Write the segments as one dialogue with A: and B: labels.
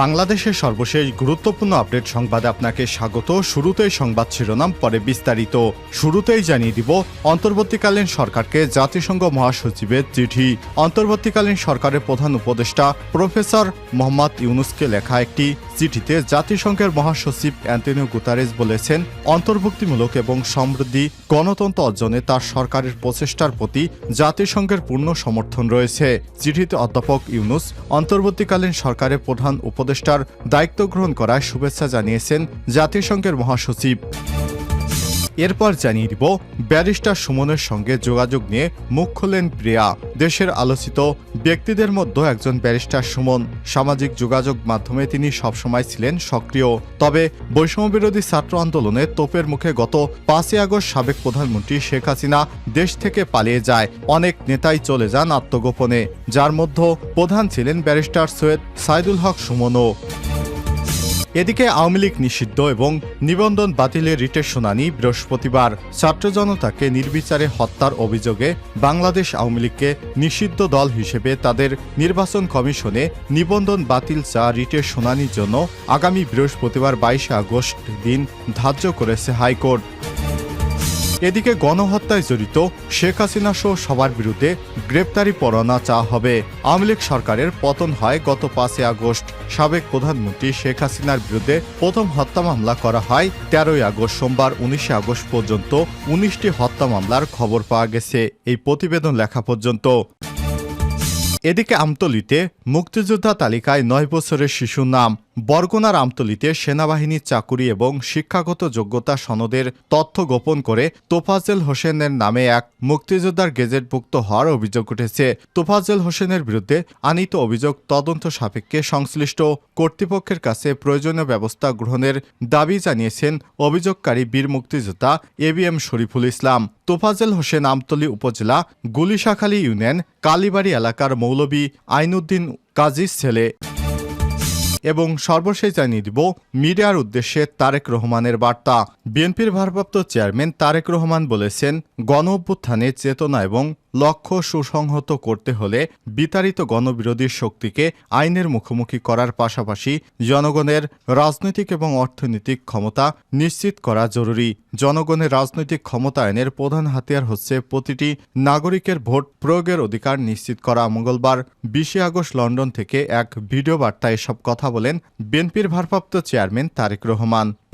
A: বাংলাদেশের সর্বশেষ গুরুত্বপূর্ণ আপডেট সংবাদে আপনাকে স্বাগত। শুরুতেই সংবাদ শিরোনাম, পরে বিস্তারিত। শুরুতেই জানিয়ে দিব, অন্তর্বর্তীকালীন সরকারকে জাতিসংঘ মহাসচিবের চিঠি। অন্তর্বর্তীকালীন সরকারের প্রধান উপদেষ্টা প্রফেসর মোহাম্মদ ইউনুসকে লেখা একটি চিঠিতে জাতিসংঘের মহাসচিব অ্যান্টনিও গুতারেস বলেছেন, অন্তর্ভুক্তিমূলক এবং সমৃদ্ধি গণতন্ত্র অর্জনে তার সরকারের প্রচেষ্টার প্রতি জাতিসংঘের পূর্ণ সমর্থন রয়েছে। চিঠিতে অধ্যাপক ইউনুস, অন্তর্বর্তীকালীন সরকারের প্রধান উপদেষ্টার দায়িত্ব গ্রহণ করায় শুভেচ্ছা জানিয়েছেন জাতিসংঘের মহাসচিব। এরপর জানিয়ে দিব, ব্যারিস্টার সুমনের সঙ্গে যোগাযোগ নিয়ে মুখ খোলেন প্রিয়া। দেশের আলোচিত ব্যক্তিদের মধ্যে একজন ব্যারিস্টার সুমন। সামাজিক যোগাযোগ মাধ্যমে তিনি সবসময় ছিলেন সক্রিয়। তবে বৈষম্যবিরোধী ছাত্র আন্দোলনে তোপের মুখে গত পাঁচই আগস্ট সাবেক প্রধানমন্ত্রী শেখ হাসিনা দেশ থেকে পালিয়ে যায়। অনেক নেতাই চলে যান আত্মগোপনে। যার মধ্যে প্রধান ছিলেন ব্যারিস্টার সৈয়দ সাইদুল হক সুমনও। এদিকে আওয়ামী লীগ নিষিদ্ধ এবং নিবন্ধন বাতিলের রিটের শুনানি বৃহস্পতিবার। ছাত্র জনতাকে নির্বিচারে হত্যার অভিযোগে বাংলাদেশ আওয়ামী লীগকে নিষিদ্ধ দল হিসেবে তাদের নির্বাচন কমিশনে নিবন্ধন বাতিল চা রিটের শুনানির জন্য আগামী বৃহস্পতিবার বাইশে আগস্ট দিন ধার্য করেছে হাইকোর্ট। এদিকে গণহত্যায় জড়িত শেখ হাসিনা সহ সবার বিরুদ্ধে গ্রেপ্তারি পরোয়ানা চাওয়া হবে। আওয়ামী লীগ সরকারের পতন হয় গত পাঁচই আগস্ট। সাবেক প্রধানমন্ত্রী শেখ হাসিনার বিরুদ্ধে প্রথম হত্যা মামলা করা হয় তেরোই আগস্ট সোমবার উনিশে আগস্ট পর্যন্ত। উনিশটি হত্যা মামলার খবর পাওয়া গেছে। এই প্রতিবেদন লেখা পর্যন্ত। এদিকে আমতলিতে মুক্তিযোদ্ধা তালিকায় নয় বছরের শিশুর নাম। বরগুনার আমতলিতে সেনাবাহিনীর চাকুরি এবং শিক্ষাগত যোগ্যতা সনদের তথ্য গোপন করে তোফাজেল হোসেনের নামে এক মুক্তিযোদ্ধার গেজেটভুক্ত হওয়ার অভিযোগ উঠেছে। তোফাজেল হোসেনের বিরুদ্ধে আনিত অভিযোগ তদন্ত সাপেক্ষে সংশ্লিষ্ট কর্তৃপক্ষের কাছে প্রয়োজনীয় ব্যবস্থা গ্রহণের দাবি জানিয়েছেন অভিযোগকারী বীর মুক্তিযোদ্ধা A B M Shariful Islam. Tofazzel Hossain Amtali upazila Gulishakhali union কালীবাড়ি এলাকার মৌলবী আইনুদ্দিন কাজীর ছেলে। এবং সর্বশেষ জানিয়ে দিব মিডিয়ার উদ্দেশ্যে তারেক রহমানের বার্তা। বিএনপির ভারপ্রাপ্ত চেয়ারম্যান তারেক রহমান বলেছেন গণ অভ্যুত্থানের চেতনা এবং লক্ষ্য সুসংহত করতে হলে বিতাড়িত গণবিরোধী শক্তিকে আইনের মুখোমুখি করার পাশাপাশি জনগণের রাজনৈতিক এবং অর্থনৈতিক ক্ষমতা নিশ্চিত করা জরুরি। জনগণের রাজনৈতিক ক্ষমতায়নের প্রধান হাতিয়ার হচ্ছে প্রতিটি নাগরিকের ভোট প্রয়োগের অধিকার নিশ্চিত করা। মঙ্গলবার বিশে আগস্ট লন্ডন থেকে এক ভিডিও বার্তায় এসব কথা বলেন বিএনপির ভারপ্রাপ্ত চেয়ারম্যান তারেক রহমান।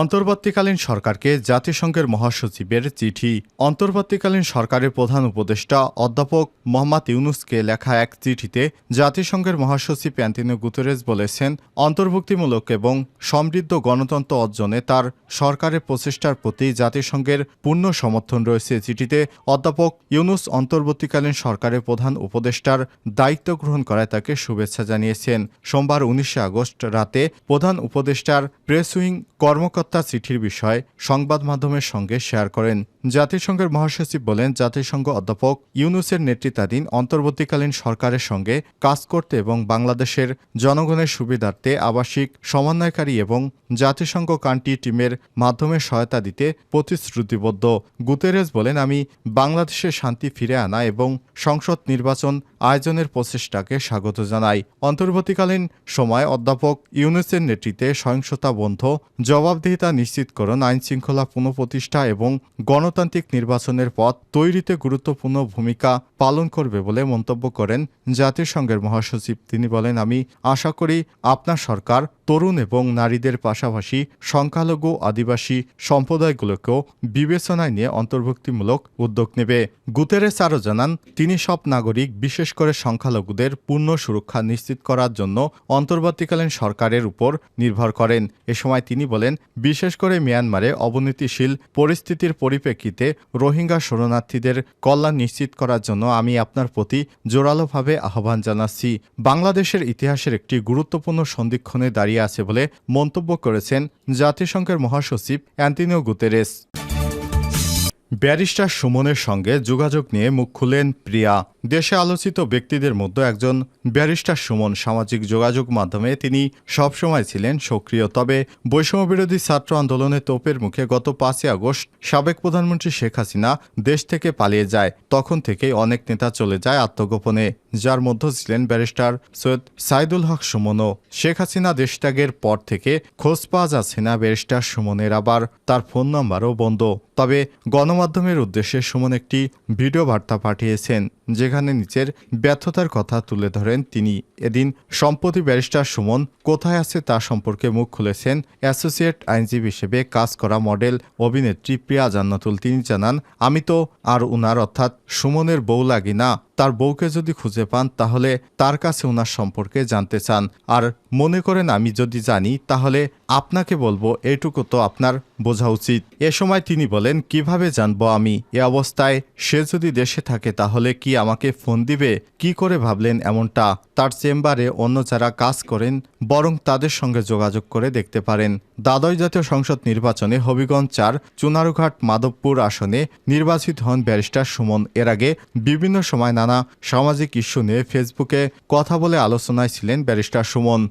A: অন্তর্বর্তীকালীন সরকারকে জাতিসংঘের মহাসচিবের চিঠি। অন্তর্বর্তীকালীন সরকারের প্রধান উপদেষ্টা অধ্যাপক মোহাম্মদ ইউনুসকে লেখা এক চিঠিতে জাতিসংঘের মহাসচিব অ্যান্টিনো গুতেরেস বলেছেন, অন্তর্ভুক্তিমূলক এবং সমৃদ্ধ গণতন্ত্র অর্জনে তার সরকারের প্রচেষ্টার প্রতি জাতিসংঘের পূর্ণ সমর্থন রয়েছে। চিঠিতে অধ্যাপক ইউনুস অন্তর্বর্তীকালীন সরকারের প্রধান উপদেষ্টার দায়িত্ব গ্রহণ করায় তাকে শুভেচ্ছা জানিয়েছেন। সোমবার উনিশে আগস্ট রাতে প্রধান উপদেষ্টার প্রেস উইং কর্মকর্তা চিঠির বিষয় সংবাদ মাধ্যমের সঙ্গে শেয়ার করেন। জাতিসংঘের মহাসচিব বলেন, জাতিসংঘ অধ্যাপক ইউনুসের নেতৃত্বাধীন অন্তর্বর্তীকালীন সরকারের সঙ্গে কাজ করতে এবং বাংলাদেশের জনগণের সুবিধার্থে আবাসিক, সমন্বয়কারী এবং জাতিসংঘ কান্ট্রি টিমের মাধ্যমে সহায়তা দিতে প্রতিশ্রুতিবদ্ধ। গুতেরেস বলেন, আমি বাংলাদেশে শান্তি ফিরে আনা এবং সংসদ নির্বাচন আয়োজনের প্রচেষ্টাকে স্বাগত জানাই। অন্তর্বর্তীকালীন সময় অধ্যাপক ইউনুসের নেতৃত্বে সহিংসতা বন্ধ জবাবদিহিতা নিশ্চিতকরণ আইন শৃঙ্খলা পুনঃপ্রতিষ্ঠা এবং গণতান্ত্রিক নির্বাচনের পথ তৈরিতে গুরুত্বপূর্ণ ভূমিকা পালন করবে বলে মন্তব্য করেন জাতিসংঘের মহাসচিব। তিনি বলেন, আমি আশা করি আপনার সরকার তরুণ এবং নারীদের পাশাপাশি সংখ্যালঘু আদিবাসী সম্প্রদায়গুলোকেও বিবেচনায় নিয়ে অন্তর্ভুক্তিমূলক উদ্যোগ নেবে। গুতেরেস আরও জানান, তিনি সব নাগরিক, বিশেষ করে সংখ্যালঘুদের পূর্ণ সুরক্ষা নিশ্চিত করার জন্য অন্তর্বর্তীকালীন সরকারের উপর নির্ভর করেন। এ সময় তিনি বলেন, বিশেষ করে মিয়ানমারে অবনতিশীল পরিস্থিতির পরিপ্রেক্ষিতে রোহিঙ্গা শরণার্থীদের কল্যাণ নিশ্চিত করার জন্য আমি আপনার প্রতি জোরালোভাবে আহ্বান জানাচ্ছি। বাংলাদেশের ইতিহাসের একটি গুরুত্বপূর্ণ সন্ধিক্ষণে দাঁড়িয়ে আছে বলে মন্তব্য করেছেন জাতিসংঘের মহাসচিব অ্যান্টিনিও গুতেরেস। ব্যারিস্টার সুমনের সঙ্গে যোগাযোগ নিয়ে মুখ খুলেন প্রিয়া। দেশে আলোচিত ব্যক্তিদের মধ্যে একজন ব্যারিস্টার সুমন সামাজিক যোগাযোগ মাধ্যমে তিনি সবসময় ছিলেন সক্রিয়। তবে বৈষম্য বিরোধী ছাত্র আন্দোলনে তোপের মুখে গত পাঁচই আগস্ট সাবেক প্রধানমন্ত্রী শেখ হাসিনা দেশ থেকে পালিয়ে যায়। তখন থেকেই অনেক নেতা চলে যায় আত্মগোপনে, যার মধ্যে ছিলেন ব্যারিস্টার সৈয়দ সাইদুল হক সুমনও। শেখ হাসিনা দেশত্যাগের পর থেকে খোঁজ পাওয়া যাচ্ছে না ব্যারিস্টার সুমনের, আবার তার ফোন নাম্বারও বন্ধ। তবে গণমাধ্যমের উদ্দেশ্যে সুমন একটি ভিডিও বার্তা পাঠিয়েছেন যেখানে নিচের ব্যর্থতার কথা তুলে ধরেন তিনি। এদিন সম্প্রতি ব্যারিস্টার সুমন কোথায় আছে তা সম্পর্কে মুখ খুলেছেন অ্যাসোসিয়েট আইনজীবী হিসেবে কাজ করা মডেল অভিনেত্রী প্রিয়া জান্নাতুল। তিনি জানান, আমি তো আর উনার অর্থাৎ সুমনের বউ লাগি না। তার বউকে যদি খুঁজে পান, তাহলে তার কাছে ওনার সম্পর্কে জানতে চান। আর মনে করেন, আমি যদি জানি, তাহলে আপনাকে বলব, এটুকু তো আপনার বোঝা উচিত। এ সময় তিনি বলেন, কীভাবে জানব আমি? এ অবস্থায় সে যদি দেশে থাকে, তাহলে কি আমাকে ফোন দিবে? কি করে ভাবলেন এমনটা? তার চেম্বারে অন্য যারা কাজ করেন, বরং তাদের সঙ্গে যোগাযোগ করে দেখতে পারেন। দ্বাদশ জাতীয় সংসদ নির্বাচনে হবিগঞ্জ চার, চুনারুঘাট মাধবপুর আসনে নির্বাচিত হন ব্যারিস্টার সুমন। এর আগে বিভিন্ন সময় নানা সামাজিক ইস্যু নিয়ে ফেসবুকে কথা বলে আলোচনায় ছিলেন ব্যারিস্টার সুমন।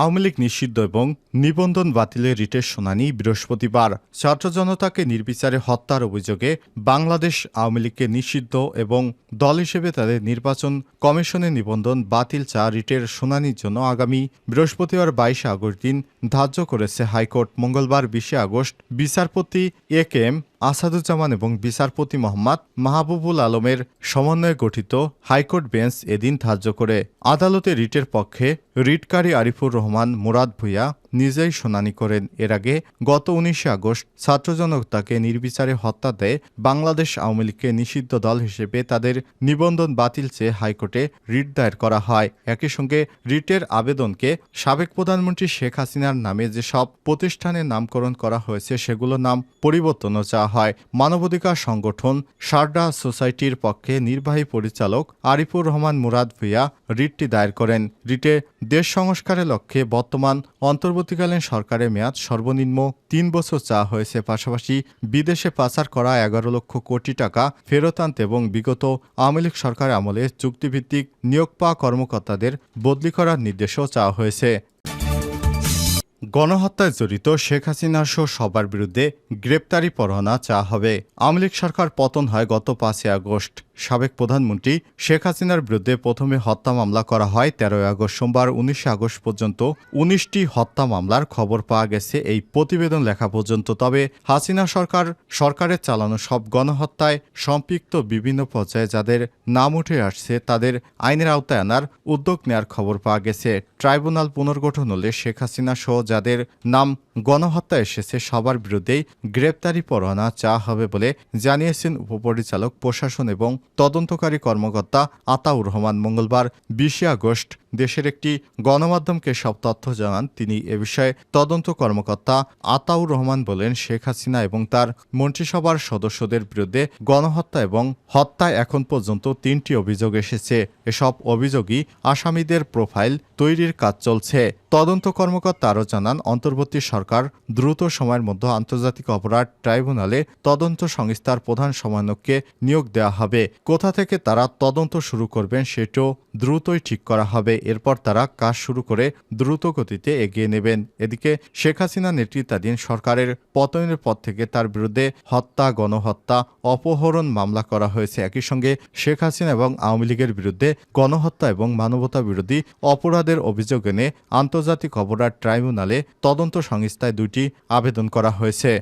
A: আওয়ামী লীগ নিষিদ্ধ এবং নিবন্ধন বাতিলের রিটের শুনানি বৃহস্পতিবার। ছাত্র জনতাকে নির্বিচারে হত্যার অভিযোগে বাংলাদেশ আওয়ামী লীগকে নিষিদ্ধ এবং দল হিসেবে তাদের নির্বাচন কমিশনের নিবন্ধন বাতিল চা রিটের শুনানির জন্য আগামী বৃহস্পতিবার বাইশে আগস্ট দিন ধার্য করেছে হাইকোর্ট। মঙ্গলবার বিশে আগস্ট বিচারপতি এ কে এম আসাদুজ্জামান এবং বিচারপতি মোহাম্মদ মাহবুবুল আলমের সমন্বয়ে গঠিত হাইকোর্ট বেঞ্চ এদিন ধার্য করে আদালতে রিটের পক্ষে রিটকারী আরিফুর রহমান মুরাদ ভুইয়া নিজেই শুনানি করেন। এর আগে গত উনিশে আগস্ট ছাত্র জনতাকে নির্বিচারে হত্যা দেয়। বাংলাদেশ আওয়ামী লীগকে নিষিদ্ধ দল হিসেবে তাদের নিবন্ধন বাতিল চেয়ে হাইকোর্টে রিট দায়ের করা হয়। একই সঙ্গে রিটের আবেদনকে সাবেক প্রধানমন্ত্রী শেখ হাসিনার নামে যেসব প্রতিষ্ঠানের নামকরণ করা হয়েছে, সেগুলোর নাম পরিবর্তনও চাওয়া হয় মানবাধিকার সংগঠন সারডা সোসাইটির পক্ষে নির্বাহী পরিচালক আরিফুর রহমান মুরাদ ভুইয়া রিটটি দায়ের করেন। রিটে দেশ সংস্কারের লক্ষ্যে বর্তমান অন্তর্বর্তীকালীন সরকারের মেয়াদ সর্বনিম্ন তিন বছর চাওয়া হয়েছে। পাশাপাশি বিদেশে পাচার করা এগারো লক্ষ কোটি টাকা ফেরত আনতে এবং বিগত আওয়ামী লীগ সরকার আমলে চুক্তিভিত্তিক নিয়োগ পাওয়া কর্মকর্তাদের বদলি করার নির্দেশও চাওয়া হয়েছে। গণহত্যায় জড়িত শেখ হাসিনা সহ সবার বিরুদ্ধে গ্রেপ্তারি পরোয়ানা চাওয়া হবে। আওয়ামী লীগ সরকার পতন হয় গত পাঁচই আগস্ট। সাবেক প্রধানমন্ত্রী শেখ হাসিনার বিরুদ্ধে প্রথমে হত্যা মামলা করা হয় তেরোই আগস্ট সোমবার উনিশে আগস্ট পর্যন্ত। উনিশটি হত্যা মামলার খবর পাওয়া গেছে এই প্রতিবেদন লেখা পর্যন্ত। তবে হাসিনা সরকার, সরকারের চালানো সব গণহত্যায় সম্পৃক্ত বিভিন্ন পর্যায়ে যাদের নাম উঠে আসছে তাদের আইনের আওতায় আনার উদ্যোগ নেওয়ার খবর পাওয়া গেছে। ট্রাইব্যুনাল পুনর্গঠন হলে শেখ হাসিনা সহ যাদের নাম গণহত্যা এসেছে, সবার বিরুদ্ধেই গ্রেপ্তারি পরোয়ানা চাওয়া হবে বলে জানিয়েছেন উপপরিচালক, প্রশাসন এবং তদন্তকারী কর্মকর্তা আতাউর রহমান। মঙ্গলবার বিশে আগস্ট দেশের একটি গণমাধ্যমকে সব তথ্য জানান তিনি। এ বিষয়ে তদন্ত কর্মকর্তা আতাউর রহমান বলেন, শেখ হাসিনা এবং তার মন্ত্রিসভার সদস্যদের বিরুদ্ধে গণহত্যা এবং হত্যায় এখন পর্যন্ত তিনটি অভিযোগ এসেছে। এসব অভিযোগই আসামিদের প্রোফাইল তৈরির কাজ চলছে। তদন্ত কর্মকর্তা আরও জানান, অন্তর্বর্তী সরকার দ্রুত সময়ের মধ্যে আন্তর্জাতিক অপরাধ ট্রাইব্যুনালে তদন্ত সংস্থার প্রধান সমন্বয়ককে নিয়োগ দেওয়া হবে। কোথা থেকে তারা তদন্ত শুরু করবেন সেটাও দ্রুতই ঠিক করা হবে। এরপর তারা কাজ শুরু করে দ্রুত গতিতে এগিয়ে নেবেন। এদিকে শেখ হাসিনা নেতৃত্বাধীন সরকারের পতনের পর থেকে তার বিরুদ্ধে হত্যা, গণহত্যা, অপহরণ মামলা করা হয়েছে। একই সঙ্গে শেখ হাসিনা এবং আওয়ামী লীগের বিরুদ্ধে গণহত্যা এবং মানবতা বিরোধী অপরাধের অভিযোগ এনে আন্তর্জাতিক অপরাধ ট্রাইব্যুনালে তদন্ত সংস্থায় দুটি আবেদন করা হয়েছে।